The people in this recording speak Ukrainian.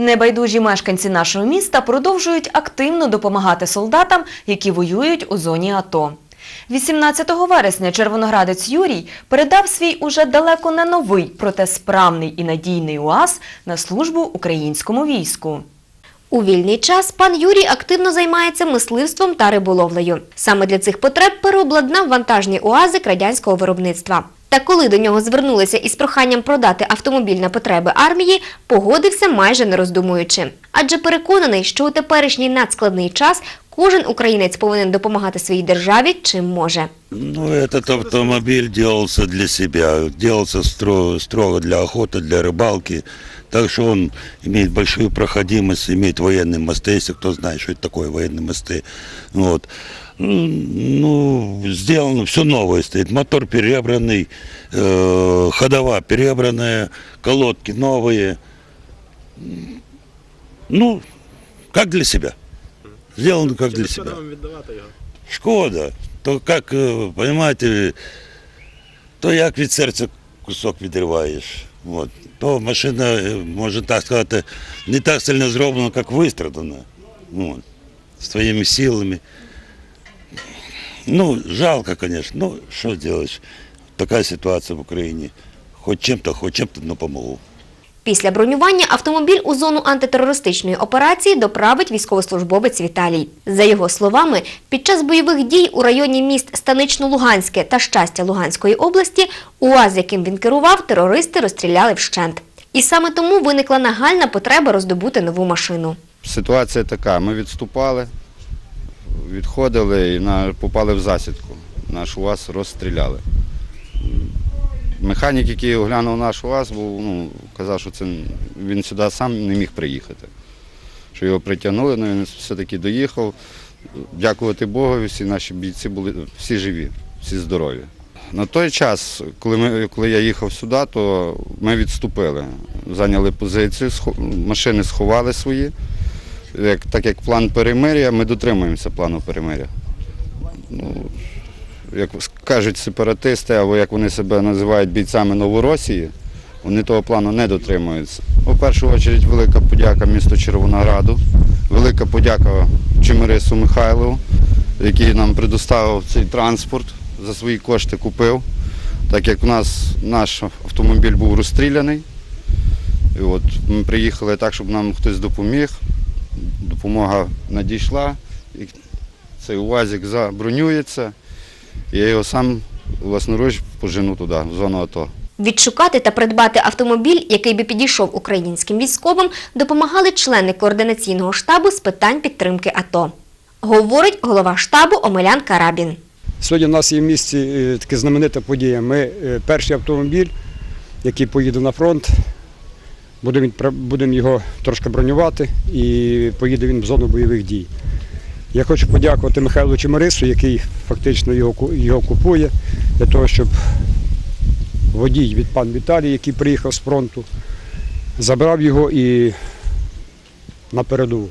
Небайдужі мешканці нашого міста продовжують активно допомагати солдатам, які воюють у зоні АТО. 18 вересня червоноградець Юрій передав свій уже далеко не новий, проте справний і надійний УАЗ на службу українському війську. У вільний час пан Юрій активно займається мисливством та риболовлею. Саме для цих потреб переобладнав вантажні уази радянського виробництва. Та коли до нього звернулися із проханням продати автомобіль на потреби армії, погодився майже не роздумуючи. Адже переконаний, що у теперішній надскладний час кожен українець повинен допомагати своїй державі чим може. Ну, этот автомобиль делался для себя, делался стро- строго для охоты, для рыбалки. Так что он имеет большую проходимость, имеет военные мосты, если кто знает, что это такое военные мосты. Вот. М, Ну, сделано все новое стоит. Мотор перебранный, э, ходова перебранная, колодки новые. М, Ну, как для себя. Сделано как для себя. вам віддавати його? Шкода. То як, е, понимаєте, то як від серця кусок відриваєш. От. То машина, е, можна так сказати, не так сильно зроблена, як вистрадана. От. Своїми силами. Ну, жалко, конечно. Ну, що зробиш? Така ситуація в Україні. Хоч чим-то, хоч чим-то, но помогу. Після бронювання автомобіль у зону антитерористичної операції доправить військовослужбовець Віталій. За його словами, під час бойових дій у районі міст Станично-Луганське та Щастя Луганської області УАЗ, яким він керував, терористи розстріляли вщент. І саме тому виникла нагальна потреба роздобути нову машину. Ситуація така, ми відступали, відходили і на, попали в засідку. Наш УАЗ розстріляли. Механік, який оглянув наш УАЗ, був, ну, казав, що це він сюди сам не міг приїхати. Що його притягнули, але він все-таки доїхав. Дякувати Богу, всі наші бійці були всі живі, всі здорові. На той час, коли, ми, коли я їхав сюди, то ми відступили, зайняли позицію, машини сховали свої. Як, так як план перемир'я, ми дотримуємося плану перемир'я. Ну, як кажуть сепаратисти, або як вони себе називають бійцями Новоросії, вони того плану не дотримуються. У першу чергу велика подяка місту Червонограду, велика подяка Чимирису Михайлову, який нам предоставив цей транспорт, за свої кошти купив. Так як у нас наш автомобіль був розстріляний, і от ми приїхали так, щоб нам хтось допоміг. Допомога надійшла, і цей УАЗик забронюється. і Я його сам власноруч пожену туди, в зону АТО. Відшукати та придбати автомобіль, який би підійшов українським військовим, допомагали члени координаційного штабу з питань підтримки АТО. Говорить голова штабу Омелян Карабін. Сьогодні у нас є в місті е, така знаменита подія. Ми е, перший автомобіль, який поїде на фронт, будемо його трошки бронювати і поїде він в зону бойових дій. Я хочу подякувати Михайлу Чемарису, який фактично його, його купує, для того, щоб водій від пан Віталій, який приїхав з фронту, забрав його і на передову.